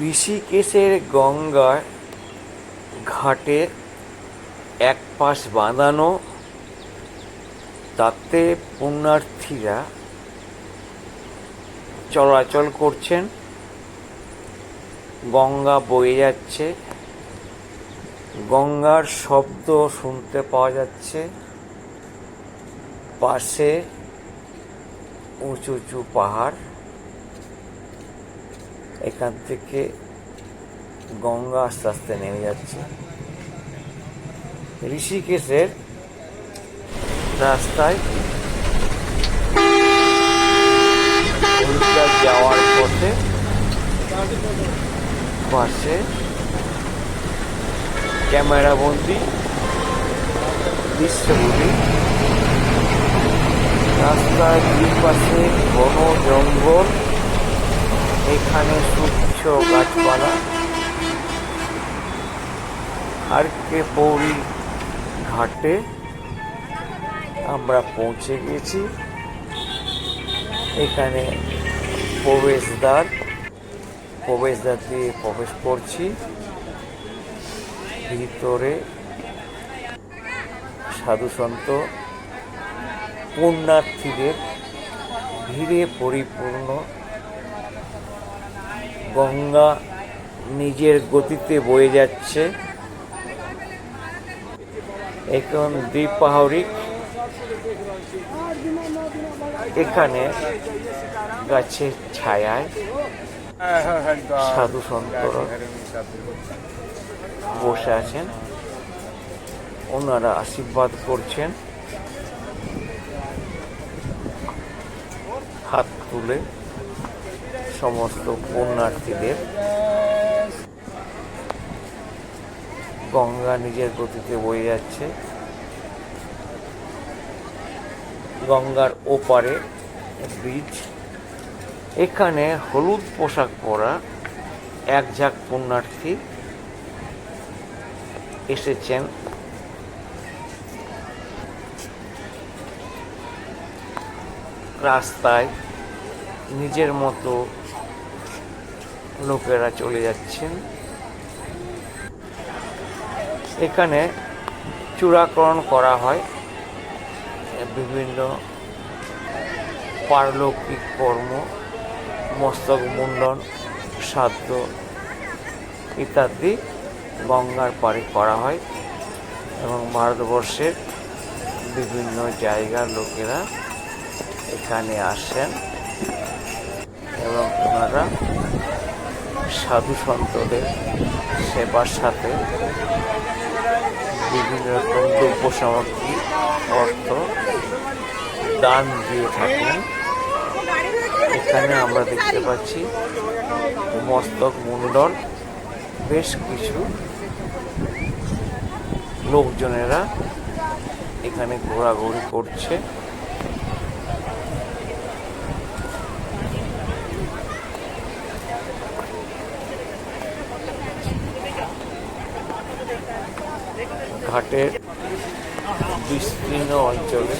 ঋষিকেশের গঙ্গার ঘাটের এক পাশ বাঁধানো, তাতে পুণ্যার্থীরা চলাচল করছেন। গঙ্গা বয়ে যাচ্ছে। গঙ্গার শব্দ শুনতে পাওয়া যাচ্ছে। পাশে উঁচু উঁচু পাহাড়। এখান থেকে গঙ্গা আস্তে আস্তে নেমে যাচ্ছে। ঋষিকেশের রাস্তায় যাওয়ার পথে পাশে ক্যামেরা বন্দি দৃশ্যগুলি। রাস্তার দুই পাশে ঘন জঙ্গল। এখানে সুচ্ছ গাছপালা। আর কে পৌরি ঘাটে আমরা পৌঁছে গেছি। এখানে প্রবেশদ্বার প্রবেশদ্বার দিয়ে প্রবেশ করছি। ভিতরে সাধু সন্ত, পুণ্যার্থীদের ভিড়ে পরিপূর্ণ গঙ্গা নিজের গতিতে বয়ে যাচ্ছে। এখন দ্বীপাহরিক এখানে গাছের ছায়ায় সাধু সন্তরা বসে আছেন। ওনারা আশীর্বাদ করছেন। হাত তুলে সমস্ত পুণ্যার্থীদের গঙ্গা নিজের গতিতে বয়ে যাচ্ছে। গঙ্গার ওপারে ব্রিজ এখানে হলুদ পোশাক পরা এক ঝাঁক পুণ্যার্থী এসেছেন। রাস্তায় নিজের মতো লোকেরা চলে যাচ্ছেন। এখানে চূড়াকরণ করা হয়। বিভিন্ন পারলৌকিক কর্ম, মস্তক মুন্ডন শ্রাদ্ধ ইত্যাদি গঙ্গার পাড়ে করা হয় এবং ভারতবর্ষের বিভিন্ন জায়গার লোকেরা এখানে আসেন এবং ওনারা সাধু সন্তদের সেবার সাথে বিভিন্ন রকম দ্রব্য সামগ্রী, অর্থ দান দিয়ে থাকেন। এখানে আমরা দেখতে পাচ্ছি মস্তক মুন্ডন বেশ কিছু লোকজনেরা এখানে ঘোরাঘুরি করছে। ঘাটের বিস্তীর্ণ অঞ্চলে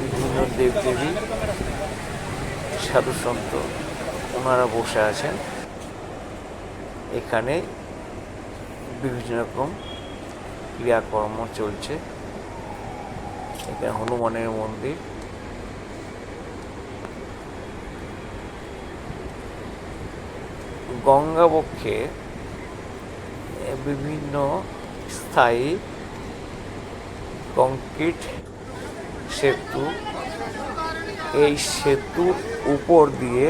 বিভিন্ন দেবদেবী সাধুসন্ত ওনারা বসে আছেন। এখানে বিভিন্ন রকম ক্রিয়াকর্ম চলছে। এখানে হনুমানের মন্দির। গঙ্গাবক্ষে বিভিন্ন স্থায়ী কংক্রিট সেতু। এই সেতুর উপর দিয়ে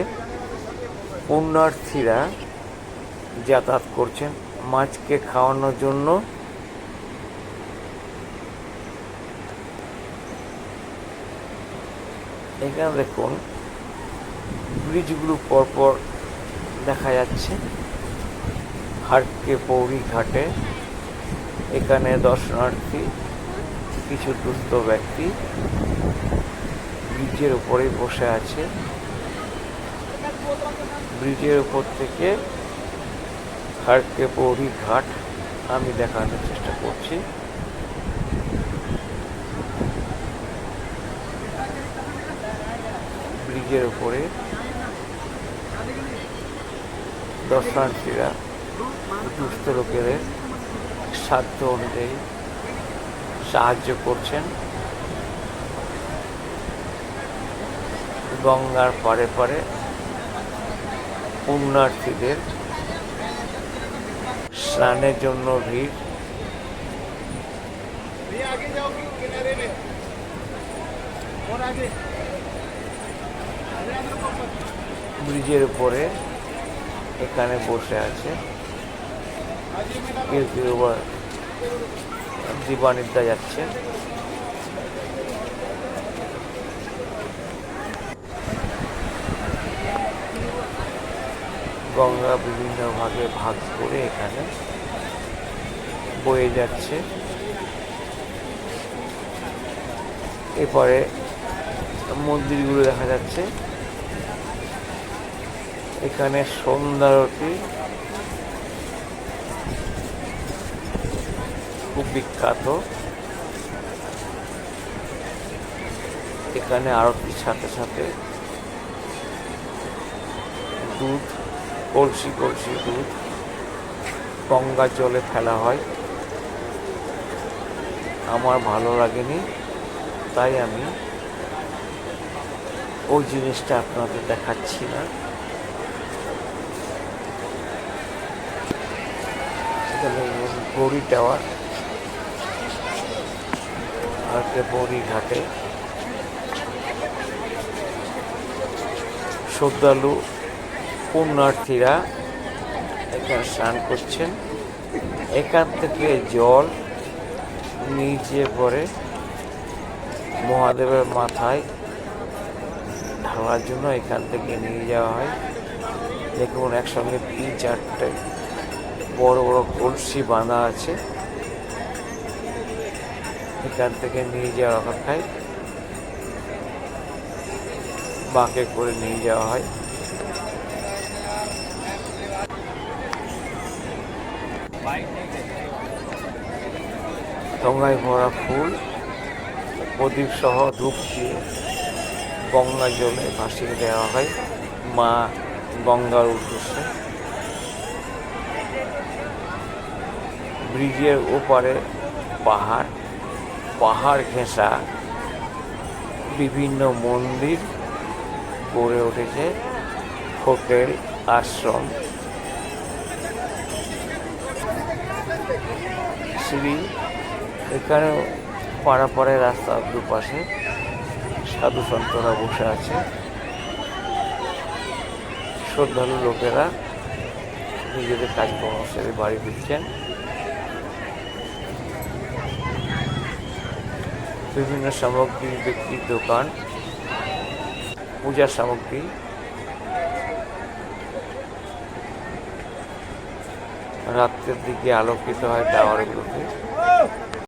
পুণ্যার্থীরা যাতায়াত করছেন মাছকে খাওয়ানোর জন্য। এখানে দেখুন, ব্রিজগুলো পরপর দেখা যাচ্ছে। হাটকে পৌরি ঘাটে এখানে দর্শনার্থী কিছু দুস্থ ব্যক্তি ব্রিজের উপরে বসে আছে। ব্রিজের উপর থেকে হারকে পৌরি ঘাট আমি দেখানোর চেষ্টা করছি। ব্রিজের উপরে দর্শনার্থীরা, দুস্থ লোকেদের সাধ্য অনুযায়ী সাহায্য করছেন। গঙ্গার পারে পারে পুণ্যার্থীদের স্নানের জন্য ভিড়। ব্রিজের উপরে এখানে বসে আছে। কেউ কেউ বা দিবানিদ্যা যাচ্ছে। গঙ্গা বিভিন্ন ভাগে ভাগ করে এখানে বয়ে যাচ্ছে। এরপরে মন্দিরগুলো দেখা যাচ্ছে। এখানে সন্ধ্যারতি খুব বিখ্যাত। এখানে আরতির সাথে সাথে? দুধ, কলসি কলসি দুধ। গঙ্গা জলে ফেলা হয়। আমার ভালো লাগেনি, তাই আমি ওই জিনিসটা আপনাদের দেখাচ্ছি না। গৌরী টাওয়ার আর বড়ি ঘাটে। শ্রদ্ধালু পুণ্যার্থীরা এখানে স্নান করছেন। এখান থেকে জল নিচে পড়ে মহাদেবের মাথায় ঢালার জন্য এখান থেকে নিয়ে যাওয়া হয়। দেখুন, একসঙ্গে তিন চারটে বড় বড় কলসি বাঁধা আছে। এখান থেকে নিয়ে যাওয়ার অপেক্ষায় বাঁকে করে নিয়ে যাওয়া হয়। গঙ্গায় ভরা ফুল, প্রদীপ সহ ধূপ দিয়ে গঙ্গা জলে ভাসিয়ে দেওয়া হয় মা গঙ্গার উদ্দেশ্যে। ব্রিজের ওপারে পাহাড় পাহাড় ঘেঁষা বিভিন্ন মন্দির গড়ে উঠেছে, হোটেল, আশ্রম। শ্রী এখানেও পাড়াপাড়ায় রাস্তার দুপাশে সাধু সন্তরা বসে আছে। শ্রদ্ধালু লোকেরা নিজেদের কাজকর্ম সেরে বাড়ি ফিরছেন। বিভিন্ন সামগ্রী বিক্রির দোকান পূজার সামগ্রী। রাত্রের দিকে আলোকিত হয় টাওয়ারগুলোতে